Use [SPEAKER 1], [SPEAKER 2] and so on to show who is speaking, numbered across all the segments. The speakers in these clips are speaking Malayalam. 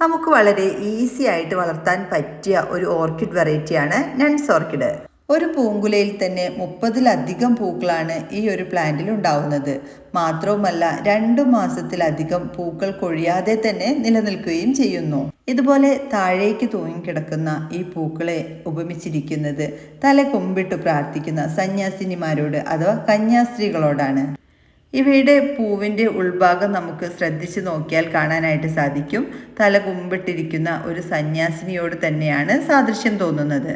[SPEAKER 1] നമുക്ക് വളരെ ഈസി ആയിട്ട് വളർത്താൻ പറ്റിയ ഒരു ഓർക്കിഡ് വെറൈറ്റിയാണ് നൺസ് ഓർക്കിഡ് ഒരു പൂങ്കുലയിൽ തന്നെ മുപ്പതിലധികം പൂക്കളാണ് ഈ ഒരു പ്ലാന്റിൽ ഉണ്ടാവുന്നത്. മാത്രവുമല്ല രണ്ടു മാസത്തിലധികം പൂക്കൾ കൊഴിയാതെ തന്നെ നിലനിൽക്കുകയും ചെയ്യുന്നു. ഇതുപോലെ താഴേക്ക് തൂങ്ങിക്കിടക്കുന്ന ഈ പൂക്കളെ ഉപമിച്ചിരിക്കുന്നത് തല കുമ്പിട്ട് പ്രാർത്ഥിക്കുന്ന സന്യാസിനിമാരോട് അഥവാ കന്യാസ്ത്രീകളോടാണ്. ഇവയുടെ പൂവിന്റെ ഉൾഭാഗം നമുക്ക് ശ്രദ്ധിച്ചു നോക്കിയാൽ കാണാനായിട്ട് സാധിക്കും. തല കുമ്പിട്ടിരിക്കുന്ന ഒരു സന്യാസിനിയോട് തന്നെയാണ് സാദൃശ്യം തോന്നുന്നത്.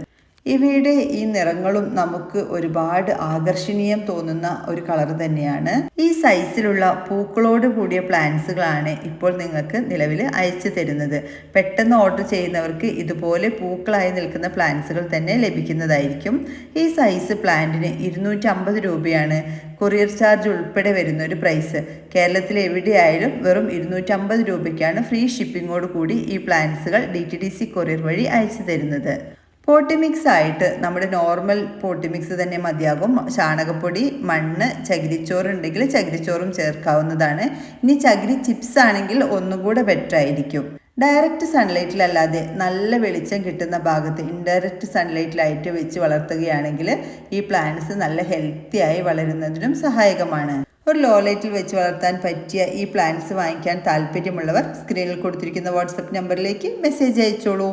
[SPEAKER 1] ഇവയുടെ ഈ നിറങ്ങളും നമുക്ക് ഒരുപാട് ആകർഷണീയം തോന്നുന്ന ഒരു കളർ തന്നെയാണ്. ഈ സൈസിലുള്ള പൂക്കളോട് കൂടിയ പ്ലാന്റ്സുകളാണ് ഇപ്പോൾ നിങ്ങൾക്ക് നിലവിൽ അയച്ചു തരുന്നത്. പെട്ടെന്ന് ഓർഡർ ചെയ്യുന്നവർക്ക് ഇതുപോലെ പൂക്കളായി നിൽക്കുന്ന പ്ലാന്റ്സുകൾ തന്നെ ലഭിക്കുന്നതായിരിക്കും. ഈ സൈസ് പ്ലാന്റിന് ഇരുന്നൂറ്റി അമ്പത് രൂപയാണ് കൊറിയർ ചാർജ് ഉൾപ്പെടെ വരുന്ന ഒരു പ്രൈസ്. കേരളത്തിൽ എവിടെയായാലും വെറും ഇരുന്നൂറ്റമ്പത് രൂപയ്ക്കാണ് ഫ്രീ ഷിപ്പിങ്ങോട് കൂടി ഈ പ്ലാന്റ്സുകൾ D T D C courier വഴി അയച്ചു തരുന്നത്. പോട്ടി മിക്സ് ആയിട്ട് നമ്മുടെ നോർമൽ പോട്ടി മിക്സ് തന്നെ മതിയാകും. ചാണകപ്പൊടി മണ്ണ് ചകിരിച്ചോറ് ഉണ്ടെങ്കിൽ ചകിരിച്ചോറും ചേർക്കാവുന്നതാണ്. ഇനി ചകിരി ചിപ്സ് ആണെങ്കിൽ ഒന്നുകൂടെ ബെറ്റർ ആയിരിക്കും. ഡയറക്റ്റ് സൺലൈറ്റിലല്ലാതെ നല്ല വെളിച്ചം കിട്ടുന്ന ഭാഗത്ത് ഇൻഡയറക്റ്റ് സൺലൈറ്റിലായിട്ട് വെച്ച് വളർത്തുകയാണെങ്കിൽ ഈ പ്ലാന്റ്സ് നല്ല ഹെൽത്തി ആയി വളരുന്നതിനും സഹായകമാണ്. ഒരു ലോ ലൈറ്റിൽ വെച്ച് വളർത്താൻ പറ്റിയ ഈ പ്ലാന്റ്സ് വാങ്ങിക്കാൻ താല്പര്യമുള്ളവർ സ്ക്രീനിൽ കൊടുത്തിരിക്കുന്ന വാട്സപ്പ് നമ്പറിലേക്ക് മെസ്സേജ് അയച്ചോളൂ.